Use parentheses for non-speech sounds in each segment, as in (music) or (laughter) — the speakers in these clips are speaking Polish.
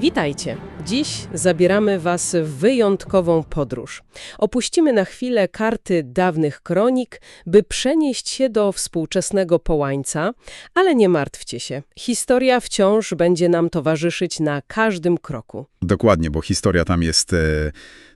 Witajcie. Dziś zabieramy Was w wyjątkową podróż. Opuścimy na chwilę karty dawnych kronik, by przenieść się do współczesnego Połańca, ale nie martwcie się. Historia wciąż będzie nam towarzyszyć na każdym kroku. Dokładnie, bo historia tam jest e,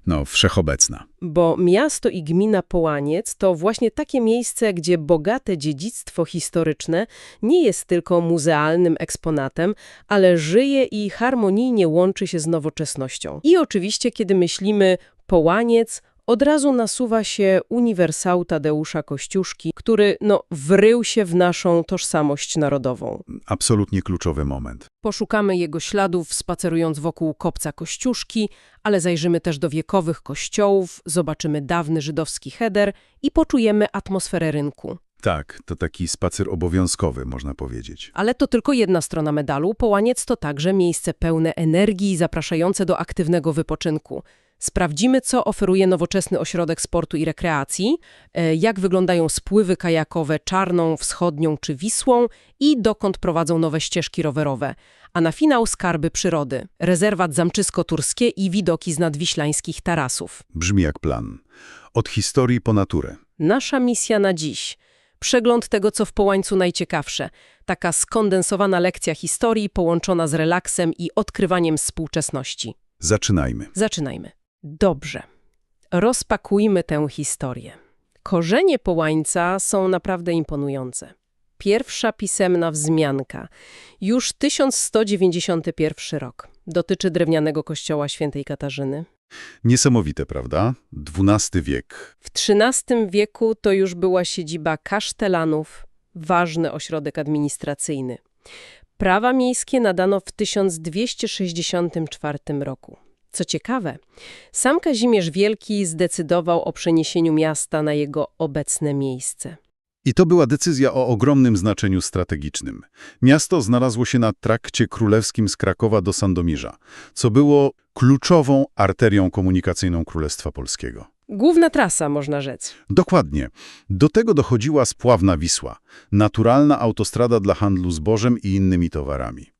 no, wszechobecna. Bo miasto i gmina Połaniec to właśnie takie miejsce, gdzie bogate dziedzictwo historyczne nie jest tylko muzealnym eksponatem, ale żyje i harmonijnie łączy się z nowoczesnością. I oczywiście, kiedy myślimy Połaniec, od razu nasuwa się uniwersał Tadeusza Kościuszki, który no, wrył się w naszą tożsamość narodową. Absolutnie kluczowy moment. Poszukamy jego śladów spacerując wokół kopca Kościuszki, ale zajrzymy też do wiekowych kościołów, zobaczymy dawny żydowski heder i poczujemy atmosferę rynku. Tak, to taki spacer obowiązkowy, można powiedzieć. Ale to tylko jedna strona medalu. Połaniec to także miejsce pełne energii zapraszające do aktywnego wypoczynku. Sprawdzimy, co oferuje nowoczesny ośrodek sportu i rekreacji, e, jak wyglądają spływy kajakowe Czarną, Wschodnią czy Wisłą i dokąd prowadzą nowe ścieżki rowerowe. A na finał skarby przyrody, rezerwat Zamczysko-Turskie i widoki z nadwiślańskich tarasów. Brzmi jak plan. Od historii po naturę. Nasza misja na dziś. Przegląd tego, co w Połańcu najciekawsze. Taka skondensowana lekcja historii połączona z relaksem i odkrywaniem współczesności. Zaczynajmy. Zaczynajmy. Dobrze. Rozpakujmy tę historię. Korzenie Połańca są naprawdę imponujące. Pierwsza pisemna wzmianka. Już 1191 rok. Dotyczy drewnianego kościoła świętej Katarzyny. Niesamowite, prawda? XII wiek. W XIII wieku to już była siedziba kasztelanów, ważny ośrodek administracyjny. Prawa miejskie nadano w 1264 roku. Co ciekawe, sam Kazimierz Wielki zdecydował o przeniesieniu miasta na jego obecne miejsce. I to była decyzja o ogromnym znaczeniu strategicznym. Miasto znalazło się na trakcie królewskim z Krakowa do Sandomierza, co było kluczową arterią komunikacyjną Królestwa Polskiego. Główna trasa, można rzec. Dokładnie. Do tego dochodziła spławna Wisła, naturalna autostrada dla handlu zbożem i innymi towarami.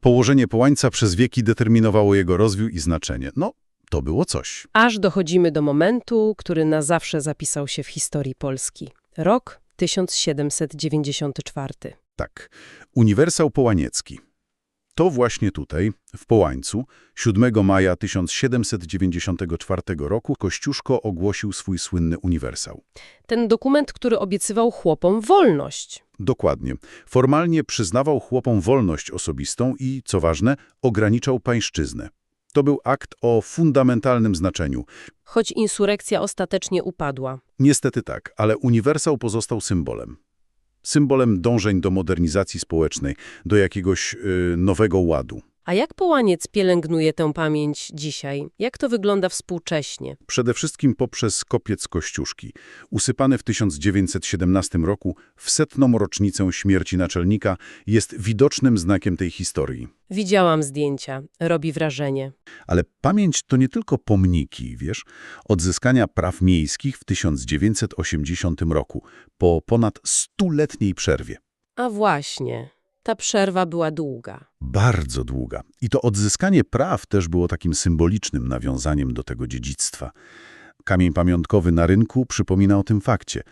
Położenie Połańca przez wieki determinowało jego rozwój i znaczenie. No, to było coś. Aż dochodzimy do momentu, który na zawsze zapisał się w historii Polski. Rok 1794. Tak, Uniwersał Połaniecki. To właśnie tutaj, w Połańcu, 7 maja 1794 roku Kościuszko ogłosił swój słynny uniwersał. Ten dokument, który obiecywał chłopom wolność. Dokładnie. Formalnie przyznawał chłopom wolność osobistą i, co ważne, ograniczał pańszczyznę. To był akt o fundamentalnym znaczeniu. Choć insurekcja ostatecznie upadła. Niestety tak, ale uniwersał pozostał symbolem. Symbolem dążeń do modernizacji społecznej, do jakiegoś yy, nowego ładu. A jak Połaniec pielęgnuje tę pamięć dzisiaj? Jak to wygląda współcześnie? Przede wszystkim poprzez kopiec Kościuszki, usypany w 1917 roku w setną rocznicę śmierci naczelnika, jest widocznym znakiem tej historii. Widziałam zdjęcia. Robi wrażenie. Ale pamięć to nie tylko pomniki, wiesz? Odzyskania praw miejskich w 1980 roku, po ponad stuletniej przerwie. A właśnie, ta przerwa była długa. Bardzo długa. I to odzyskanie praw też było takim symbolicznym nawiązaniem do tego dziedzictwa. Kamień pamiątkowy na rynku przypomina o tym fakcie.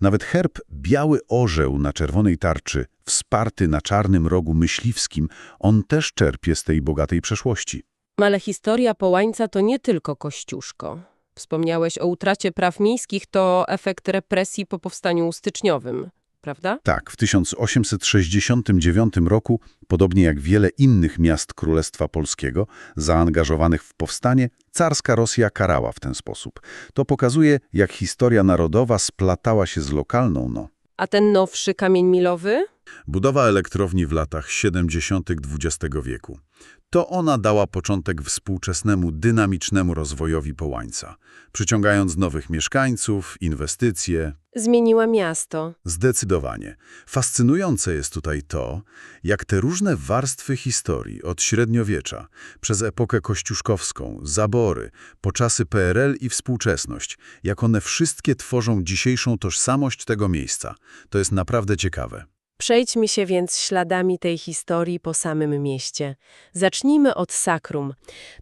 Nawet herb biały orzeł na czerwonej tarczy, wsparty na czarnym rogu myśliwskim, on też czerpie z tej bogatej przeszłości. Ale historia Połańca to nie tylko Kościuszko. Wspomniałeś o utracie praw miejskich, to efekt represji po powstaniu styczniowym, prawda? Tak, w 1869 roku, podobnie jak wiele innych miast Królestwa Polskiego zaangażowanych w powstanie, carska Rosja karała w ten sposób. To pokazuje, jak historia narodowa splatała się z lokalną, no. A ten nowszy kamień milowy? Budowa elektrowni w latach 70. XX wieku. To ona dała początek współczesnemu, dynamicznemu rozwojowi Połańca, przyciągając nowych mieszkańców, inwestycje. Zmieniła miasto. Zdecydowanie. Fascynujące jest tutaj to, jak te różne warstwy historii od średniowiecza, przez epokę kościuszkowską, zabory, po czasy PRL i współczesność, jak one wszystkie tworzą dzisiejszą tożsamość tego miejsca. To jest naprawdę ciekawe. Przejdźmy się więc śladami tej historii po samym mieście. Zacznijmy od sakrum.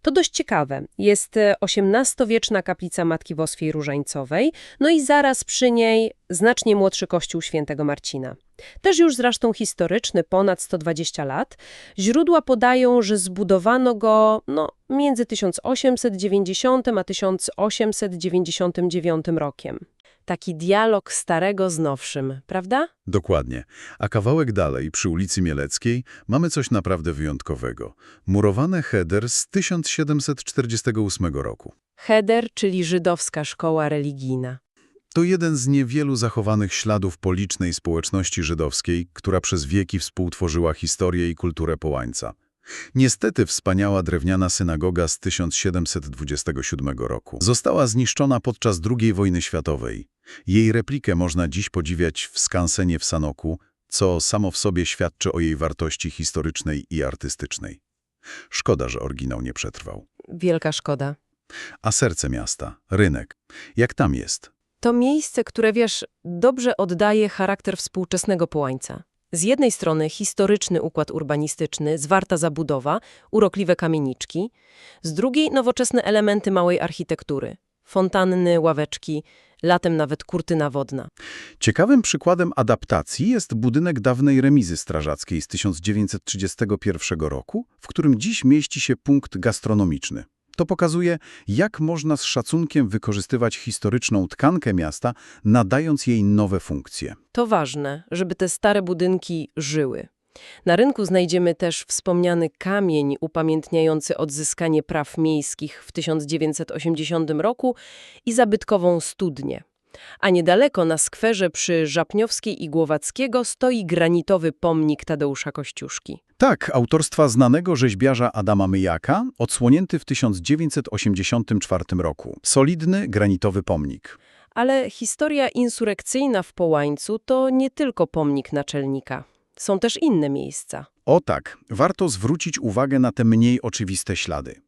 To dość ciekawe. Jest e, XVIII-wieczna kaplica Matki Wosfiej Różańcowej, no i zaraz przy niej znacznie młodszy kościół świętego Marcina. Też już zresztą historyczny, ponad 120 lat. Źródła podają, że zbudowano go no, między 1890 a 1899 rokiem. Taki dialog starego z nowszym, prawda? Dokładnie. A kawałek dalej, przy ulicy Mieleckiej, mamy coś naprawdę wyjątkowego. Murowane heder z 1748 roku. Heder, czyli żydowska szkoła religijna. To jeden z niewielu zachowanych śladów policznej społeczności żydowskiej, która przez wieki współtworzyła historię i kulturę Połańca. Niestety wspaniała drewniana synagoga z 1727 roku została zniszczona podczas II wojny światowej. Jej replikę można dziś podziwiać w skansenie w Sanoku, co samo w sobie świadczy o jej wartości historycznej i artystycznej. Szkoda, że oryginał nie przetrwał. Wielka szkoda. A serce miasta, rynek, jak tam jest? To miejsce, które wiesz, dobrze oddaje charakter współczesnego połańca. Z jednej strony historyczny układ urbanistyczny, zwarta zabudowa, urokliwe kamieniczki, z drugiej nowoczesne elementy małej architektury. Fontanny, ławeczki, latem nawet kurtyna wodna. Ciekawym przykładem adaptacji jest budynek dawnej remizy strażackiej z 1931 roku, w którym dziś mieści się punkt gastronomiczny. To pokazuje, jak można z szacunkiem wykorzystywać historyczną tkankę miasta, nadając jej nowe funkcje. To ważne, żeby te stare budynki żyły. Na rynku znajdziemy też wspomniany kamień upamiętniający odzyskanie praw miejskich w 1980 roku i zabytkową studnię. A niedaleko na skwerze przy Żapniowskiej i Głowackiego stoi granitowy pomnik Tadeusza Kościuszki. Tak, autorstwa znanego rzeźbiarza Adama Myjaka, odsłonięty w 1984 roku. Solidny, granitowy pomnik. Ale historia insurekcyjna w Połańcu to nie tylko pomnik naczelnika. Są też inne miejsca. O tak, warto zwrócić uwagę na te mniej oczywiste ślady.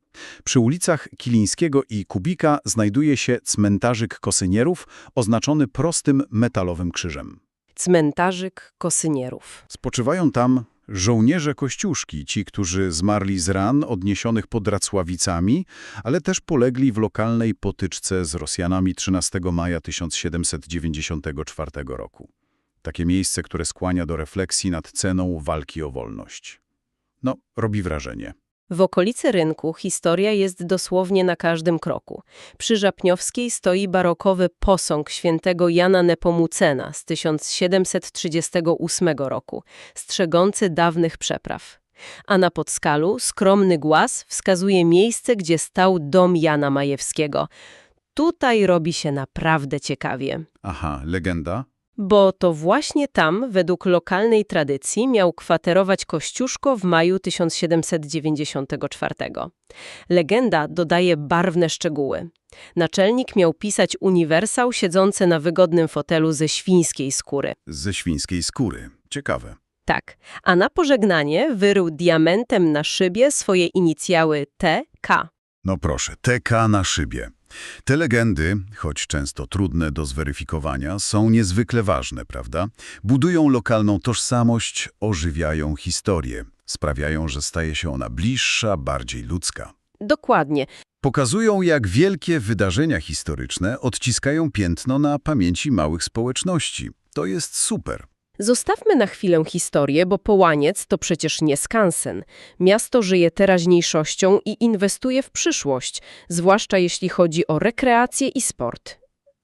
Przy ulicach Kilińskiego i Kubika znajduje się cmentarzyk kosynierów oznaczony prostym metalowym krzyżem. Cmentarzyk kosynierów. Spoczywają tam żołnierze Kościuszki, ci, którzy zmarli z ran odniesionych pod Racławicami, ale też polegli w lokalnej potyczce z Rosjanami 13 maja 1794 roku. Takie miejsce, które skłania do refleksji nad ceną walki o wolność. No, robi wrażenie. W okolicy rynku historia jest dosłownie na każdym kroku. Przy Żapniowskiej stoi barokowy posąg świętego Jana Nepomucena z 1738 roku, strzegący dawnych przepraw. A na Podskalu skromny głaz wskazuje miejsce, gdzie stał dom Jana Majewskiego. Tutaj robi się naprawdę ciekawie. Aha, legenda? Bo to właśnie tam, według lokalnej tradycji, miał kwaterować Kościuszko w maju 1794. Legenda dodaje barwne szczegóły. Naczelnik miał pisać uniwersał siedzący na wygodnym fotelu ze świńskiej skóry. Ze świńskiej skóry. Ciekawe. Tak, a na pożegnanie wyrył diamentem na szybie swoje inicjały TK. No proszę, TK na szybie. Te legendy, choć często trudne do zweryfikowania, są niezwykle ważne, prawda? Budują lokalną tożsamość, ożywiają historię, sprawiają, że staje się ona bliższa, bardziej ludzka. Dokładnie. Pokazują, jak wielkie wydarzenia historyczne odciskają piętno na pamięci małych społeczności. To jest super. Zostawmy na chwilę historię, bo Połaniec to przecież nie skansen. Miasto żyje teraźniejszością i inwestuje w przyszłość, zwłaszcza jeśli chodzi o rekreację i sport.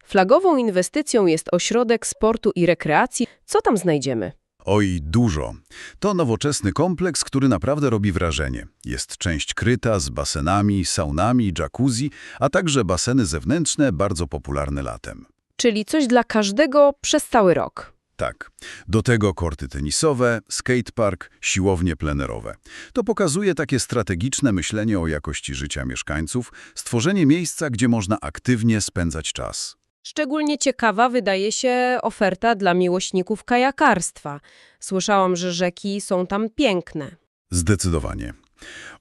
Flagową inwestycją jest ośrodek sportu i rekreacji. Co tam znajdziemy? Oj, dużo. To nowoczesny kompleks, który naprawdę robi wrażenie. Jest część kryta z basenami, saunami, jacuzzi, a także baseny zewnętrzne, bardzo popularne latem. Czyli coś dla każdego przez cały rok. Tak. Do tego korty tenisowe, skatepark, siłownie plenerowe. To pokazuje takie strategiczne myślenie o jakości życia mieszkańców, stworzenie miejsca, gdzie można aktywnie spędzać czas. Szczególnie ciekawa wydaje się oferta dla miłośników kajakarstwa. Słyszałam, że rzeki są tam piękne. Zdecydowanie.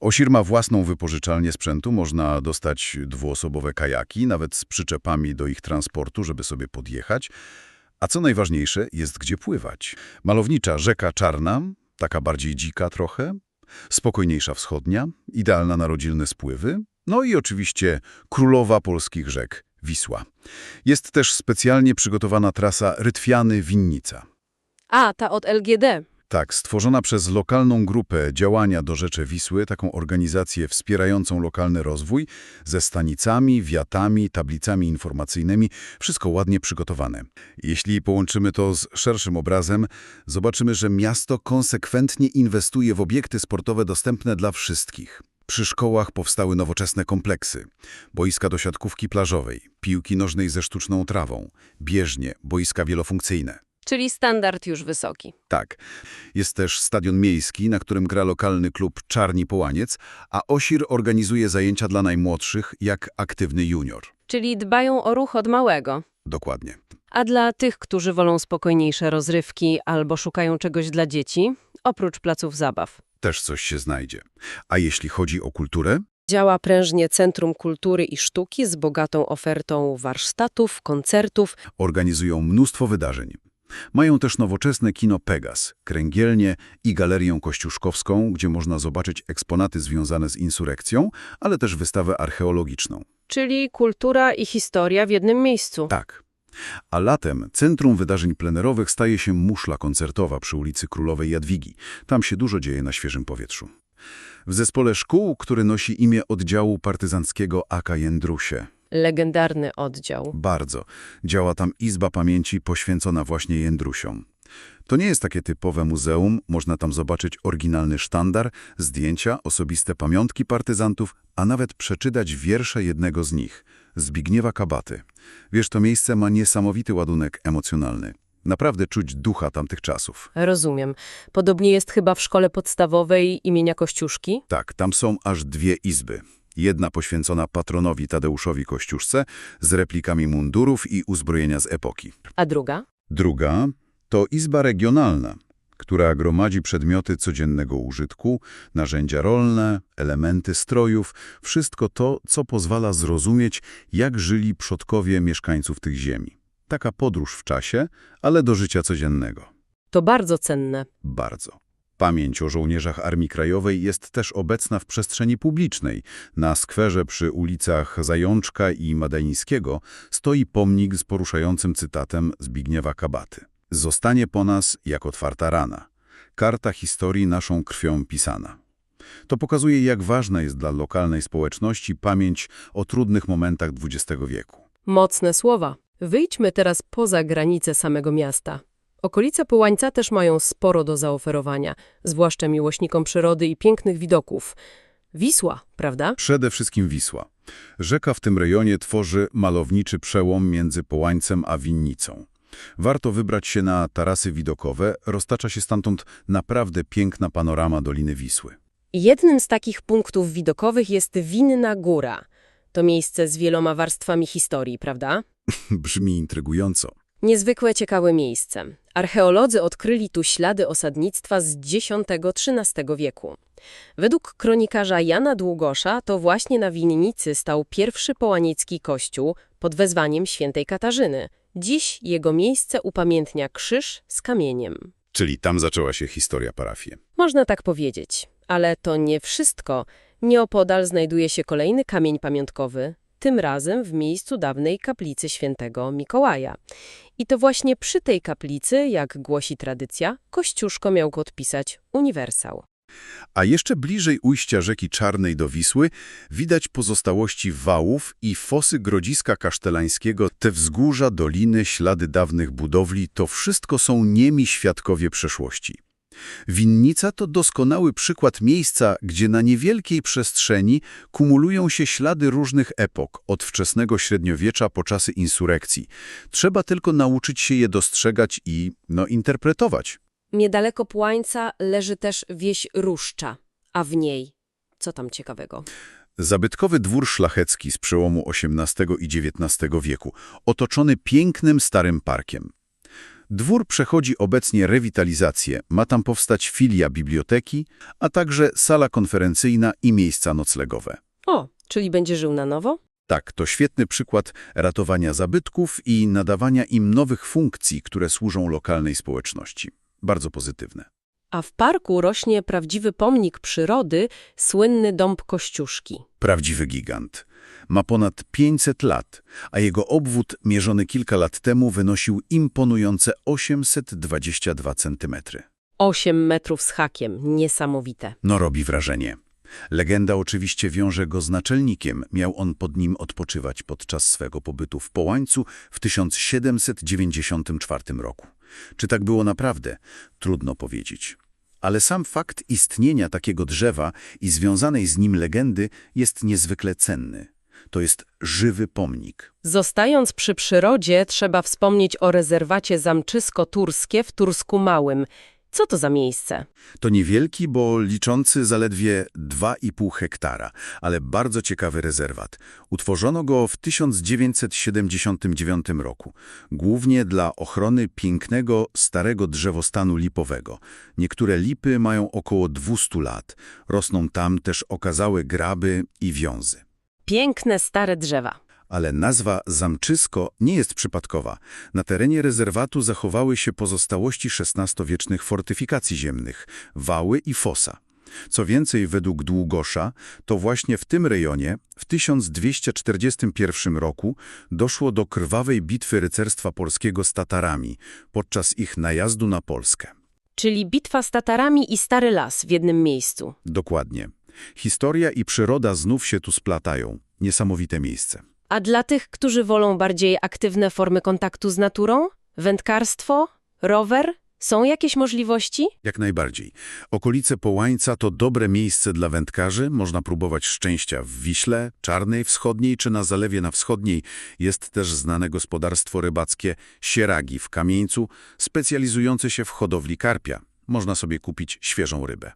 Osir ma własną wypożyczalnię sprzętu, można dostać dwuosobowe kajaki, nawet z przyczepami do ich transportu, żeby sobie podjechać. A co najważniejsze, jest gdzie pływać. Malownicza rzeka Czarna, taka bardziej dzika trochę, spokojniejsza wschodnia, idealna na rodzinne spływy, no i oczywiście królowa polskich rzek, Wisła. Jest też specjalnie przygotowana trasa Rytwiany-Winnica. A, ta od LGD. Tak, stworzona przez lokalną grupę działania do Rzeczy Wisły, taką organizację wspierającą lokalny rozwój, ze stanicami, wiatami, tablicami informacyjnymi, wszystko ładnie przygotowane. Jeśli połączymy to z szerszym obrazem, zobaczymy, że miasto konsekwentnie inwestuje w obiekty sportowe dostępne dla wszystkich. Przy szkołach powstały nowoczesne kompleksy, boiska do siatkówki plażowej, piłki nożnej ze sztuczną trawą, bieżnie, boiska wielofunkcyjne. Czyli standard już wysoki. Tak. Jest też stadion miejski, na którym gra lokalny klub Czarni Połaniec, a OSIR organizuje zajęcia dla najmłodszych, jak aktywny junior. Czyli dbają o ruch od małego. Dokładnie. A dla tych, którzy wolą spokojniejsze rozrywki albo szukają czegoś dla dzieci, oprócz placów zabaw. Też coś się znajdzie. A jeśli chodzi o kulturę? Działa prężnie Centrum Kultury i Sztuki z bogatą ofertą warsztatów, koncertów. Organizują mnóstwo wydarzeń. Mają też nowoczesne kino Pegas, kręgielnię i galerię kościuszkowską, gdzie można zobaczyć eksponaty związane z insurekcją, ale też wystawę archeologiczną. Czyli kultura i historia w jednym miejscu. Tak. A latem centrum wydarzeń plenerowych staje się muszla koncertowa przy ulicy Królowej Jadwigi. Tam się dużo dzieje na świeżym powietrzu. W zespole szkół, który nosi imię oddziału partyzanckiego AK Jędrusie. Legendarny oddział. Bardzo. Działa tam Izba Pamięci poświęcona właśnie Jędrusiom. To nie jest takie typowe muzeum, można tam zobaczyć oryginalny sztandar, zdjęcia, osobiste pamiątki partyzantów, a nawet przeczytać wiersze jednego z nich, Zbigniewa Kabaty. Wiesz, to miejsce ma niesamowity ładunek emocjonalny. Naprawdę czuć ducha tamtych czasów. Rozumiem. Podobnie jest chyba w szkole podstawowej imienia Kościuszki. Tak, tam są aż dwie izby. Jedna poświęcona patronowi Tadeuszowi Kościuszce z replikami mundurów i uzbrojenia z epoki. A druga? Druga to izba regionalna, która gromadzi przedmioty codziennego użytku, narzędzia rolne, elementy strojów, wszystko to, co pozwala zrozumieć, jak żyli przodkowie mieszkańców tych ziemi. Taka podróż w czasie, ale do życia codziennego. To bardzo cenne. Bardzo. Pamięć o żołnierzach Armii Krajowej jest też obecna w przestrzeni publicznej. Na skwerze przy ulicach Zajączka i Madańskiego stoi pomnik z poruszającym cytatem Zbigniewa Kabaty. Zostanie po nas jak otwarta rana. Karta historii naszą krwią pisana. To pokazuje, jak ważna jest dla lokalnej społeczności pamięć o trudnych momentach XX wieku. Mocne słowa. Wyjdźmy teraz poza granice samego miasta. Okolice Połańca też mają sporo do zaoferowania, zwłaszcza miłośnikom przyrody i pięknych widoków. Wisła, prawda? Przede wszystkim Wisła. Rzeka w tym rejonie tworzy malowniczy przełom między Połańcem a Winnicą. Warto wybrać się na tarasy widokowe, roztacza się stamtąd naprawdę piękna panorama Doliny Wisły. Jednym z takich punktów widokowych jest Winna Góra. To miejsce z wieloma warstwami historii, prawda? (laughs) Brzmi intrygująco. Niezwykle ciekawe miejsce. Archeolodzy odkryli tu ślady osadnictwa z X-XIII wieku. Według kronikarza Jana Długosza to właśnie na winnicy stał pierwszy połaniecki kościół pod wezwaniem świętej Katarzyny. Dziś jego miejsce upamiętnia krzyż z kamieniem. Czyli tam zaczęła się historia parafii. Można tak powiedzieć, ale to nie wszystko. Nieopodal znajduje się kolejny kamień pamiątkowy, tym razem w miejscu dawnej kaplicy świętego Mikołaja. I to właśnie przy tej kaplicy, jak głosi tradycja, Kościuszko miał podpisać uniwersał. A jeszcze bliżej ujścia rzeki Czarnej do Wisły widać pozostałości wałów i fosy Grodziska Kasztelańskiego, te wzgórza, doliny, ślady dawnych budowli, to wszystko są niemi świadkowie przeszłości. Winnica to doskonały przykład miejsca, gdzie na niewielkiej przestrzeni kumulują się ślady różnych epok, od wczesnego średniowiecza po czasy insurekcji. Trzeba tylko nauczyć się je dostrzegać i, no, interpretować. Niedaleko Płańca leży też wieś Ruszcza, a w niej co tam ciekawego? Zabytkowy dwór szlachecki z przełomu XVIII i XIX wieku, otoczony pięknym starym parkiem. Dwór przechodzi obecnie rewitalizację, ma tam powstać filia biblioteki, a także sala konferencyjna i miejsca noclegowe. O, czyli będzie żył na nowo? Tak, to świetny przykład ratowania zabytków i nadawania im nowych funkcji, które służą lokalnej społeczności. Bardzo pozytywne. A w parku rośnie prawdziwy pomnik przyrody, słynny dąb Kościuszki. Prawdziwy gigant. Ma ponad 500 lat, a jego obwód mierzony kilka lat temu wynosił imponujące 822 cm. 8 metrów z hakiem, niesamowite. No robi wrażenie. Legenda oczywiście wiąże go z naczelnikiem. Miał on pod nim odpoczywać podczas swego pobytu w Połańcu w 1794 roku. Czy tak było naprawdę? Trudno powiedzieć. Ale sam fakt istnienia takiego drzewa i związanej z nim legendy jest niezwykle cenny. To jest żywy pomnik. Zostając przy przyrodzie, trzeba wspomnieć o rezerwacie Zamczysko-Turskie w Tursku Małym. Co to za miejsce? To niewielki, bo liczący zaledwie 2,5 hektara, ale bardzo ciekawy rezerwat. Utworzono go w 1979 roku, głównie dla ochrony pięknego, starego drzewostanu lipowego. Niektóre lipy mają około 200 lat. Rosną tam też okazałe graby i wiązy. Piękne, stare drzewa. Ale nazwa Zamczysko nie jest przypadkowa. Na terenie rezerwatu zachowały się pozostałości XVI-wiecznych fortyfikacji ziemnych, wały i fosa. Co więcej, według Długosza, to właśnie w tym rejonie w 1241 roku doszło do krwawej bitwy rycerstwa polskiego z Tatarami podczas ich najazdu na Polskę. Czyli bitwa z Tatarami i Stary Las w jednym miejscu. Dokładnie. Historia i przyroda znów się tu splatają. Niesamowite miejsce. A dla tych, którzy wolą bardziej aktywne formy kontaktu z naturą? Wędkarstwo? Rower? Są jakieś możliwości? Jak najbardziej. Okolice Połańca to dobre miejsce dla wędkarzy. Można próbować szczęścia w Wiśle, Czarnej Wschodniej czy na Zalewie na Wschodniej. Jest też znane gospodarstwo rybackie Sieragi w Kamieńcu, specjalizujące się w hodowli karpia. Można sobie kupić świeżą rybę.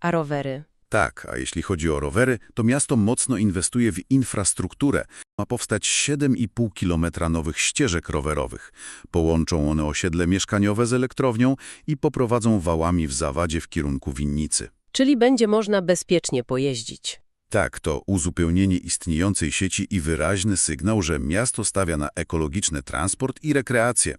A rowery? Tak, a jeśli chodzi o rowery, to miasto mocno inwestuje w infrastrukturę. Ma powstać 7,5 kilometra nowych ścieżek rowerowych. Połączą one osiedle mieszkaniowe z elektrownią i poprowadzą wałami w zawadzie w kierunku winnicy. Czyli będzie można bezpiecznie pojeździć. Tak, to uzupełnienie istniejącej sieci i wyraźny sygnał, że miasto stawia na ekologiczny transport i rekreację.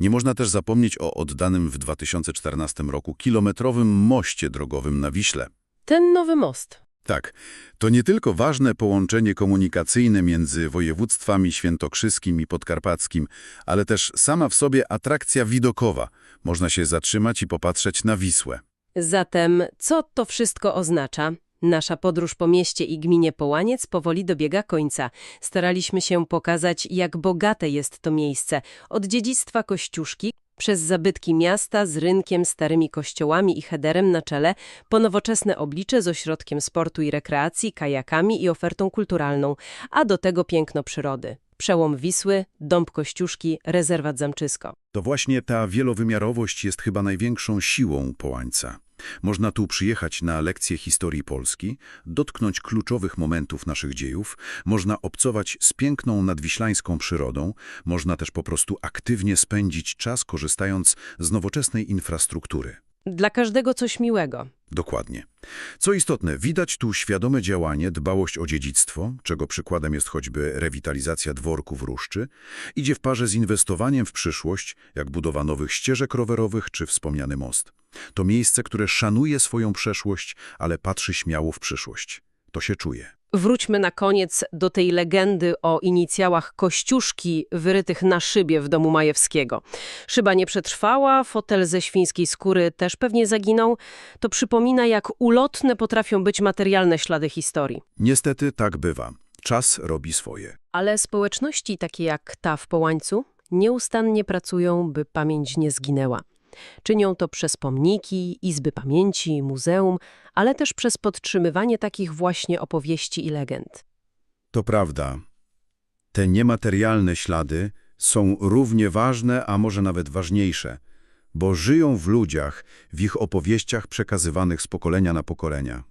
Nie można też zapomnieć o oddanym w 2014 roku kilometrowym moście drogowym na Wiśle. Ten nowy most. Tak, to nie tylko ważne połączenie komunikacyjne między województwami świętokrzyskim i podkarpackim, ale też sama w sobie atrakcja widokowa. Można się zatrzymać i popatrzeć na Wisłę. Zatem, co to wszystko oznacza? Nasza podróż po mieście i gminie Połaniec powoli dobiega końca. Staraliśmy się pokazać, jak bogate jest to miejsce. Od dziedzictwa Kościuszki, przez zabytki miasta z rynkiem, starymi kościołami i headerem na czele, po nowoczesne oblicze z ośrodkiem sportu i rekreacji, kajakami i ofertą kulturalną, a do tego piękno przyrody. Przełom Wisły, Dąb Kościuszki, rezerwat Zamczysko. To właśnie ta wielowymiarowość jest chyba największą siłą Połańca. Można tu przyjechać na lekcje historii Polski, dotknąć kluczowych momentów naszych dziejów, można obcować z piękną nadwiślańską przyrodą, można też po prostu aktywnie spędzić czas korzystając z nowoczesnej infrastruktury. Dla każdego coś miłego. Dokładnie. Co istotne, widać tu świadome działanie, dbałość o dziedzictwo, czego przykładem jest choćby rewitalizacja dworków Ruszczy, idzie w parze z inwestowaniem w przyszłość, jak budowa nowych ścieżek rowerowych czy wspomniany most. To miejsce, które szanuje swoją przeszłość, ale patrzy śmiało w przyszłość. To się czuje. Wróćmy na koniec do tej legendy o inicjałach Kościuszki wyrytych na szybie w domu Majewskiego. Szyba nie przetrwała, fotel ze świńskiej skóry też pewnie zaginął. To przypomina, jak ulotne potrafią być materialne ślady historii. Niestety tak bywa. Czas robi swoje. Ale społeczności takie jak ta w Połańcu nieustannie pracują, by pamięć nie zginęła. Czynią to przez pomniki, izby pamięci, muzeum, ale też przez podtrzymywanie takich właśnie opowieści i legend. To prawda. Te niematerialne ślady są równie ważne, a może nawet ważniejsze, bo żyją w ludziach, w ich opowieściach przekazywanych z pokolenia na pokolenia.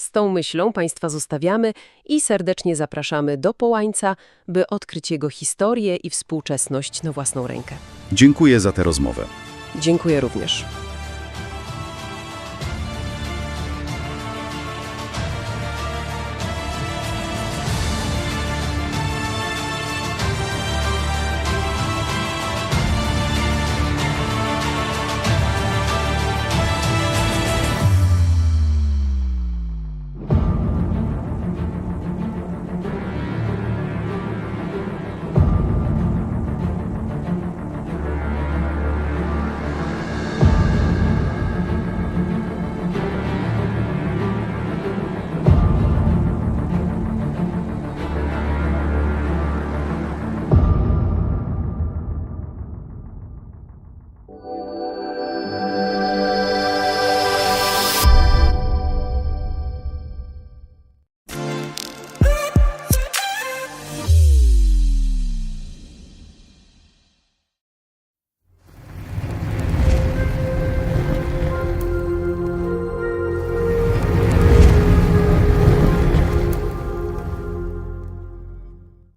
Z tą myślą Państwa zostawiamy i serdecznie zapraszamy do Połańca, by odkryć jego historię i współczesność na własną rękę. Dziękuję za tę rozmowę. Dziękuję również.